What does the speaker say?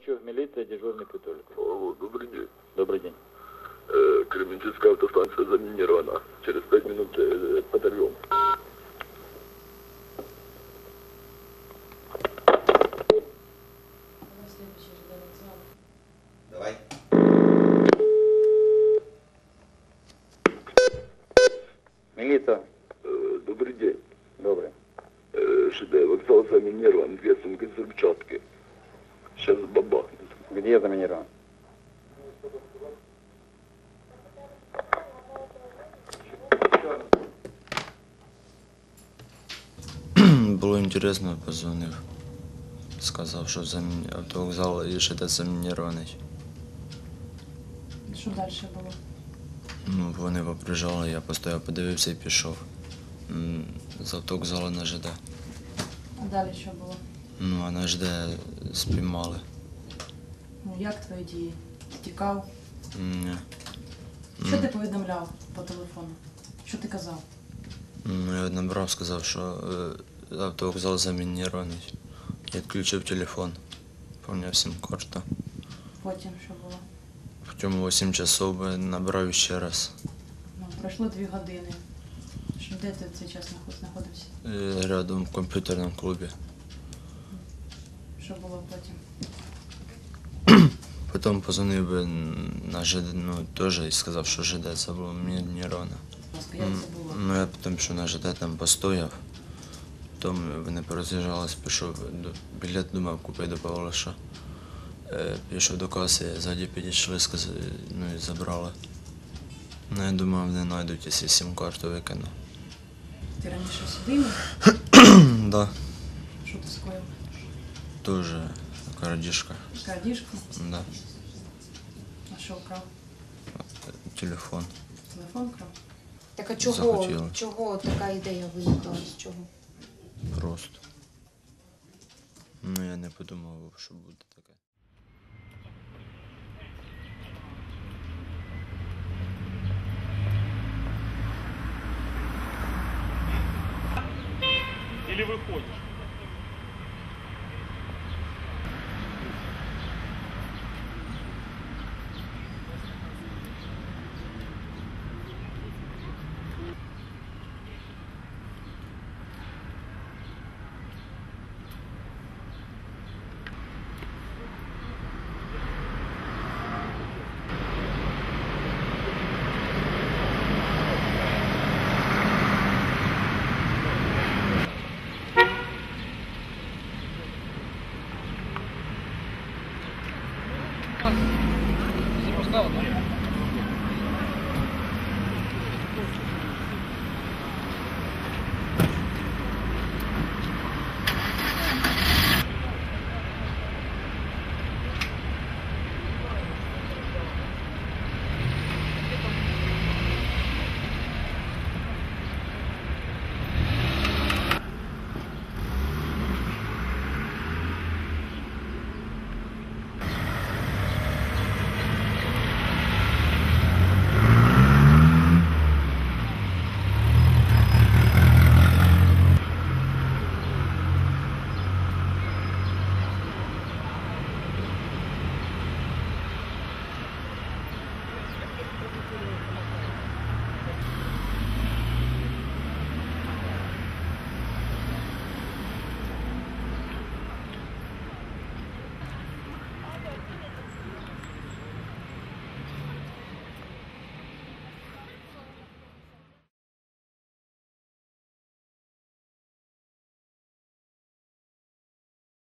Ковальчук, милиция, дежурный патруль. Алло, добрый день. Добрый день. Э, Кременчугская автостанция заминирована. Через пять минут э, подорвем. Давай. Милиция. Э, добрый день. Добрый. Э, ЖД вокзал заминирован, две сумки взрывчатки. Сейчас бабахнет. Где заминирован? Було інтересно, позвонив. Сказав, що замін... автовокзал і ЖД замінірований. Що далі було? Ну, вони поприжали, я постояв, подивився і пішов. З автовокзалу на ЖД. А далі що було? Ну, а на ЖД спіймали. Ну як твої дії? Тікав? Ні. Що ти повідомляв по телефону? Що ти казав? Ну, я набрав, сказав, що е, автовокзал замінірований. Я відключив телефон. Помняв сім карту. Потім що було? Потім 8 часов би набрав ще раз. Ну, пройшло дві години. Що, де ти в цей час знаходився? Е, Рядом в комп'ютерному клубі. Що було потім? Потім позвонив би на ЖД, ну, теж і сказав, що ЖД це було ласка, як це було? Ну, я потім пішов на ЖД, там постояв. Потім вони пороз'їжджались, пішов до білет, думав, купити до Павлоша. Е, пішов до каси, ззаді підійшли, сказали, ну і забрали. Ну, я думав, не знайдуть, якщо сім-карту викину. Ти раніше судимий? да, Що ти скоїв? Дуже крадіжка. Крадіжку? Да, А що вкрав? телефон. Телефон крав? Так а чого, Захотіла. чого така ідея виникла? З чого? Просто. Ну, я не подумав, що буде таке. Или выходишь? Запускал, да?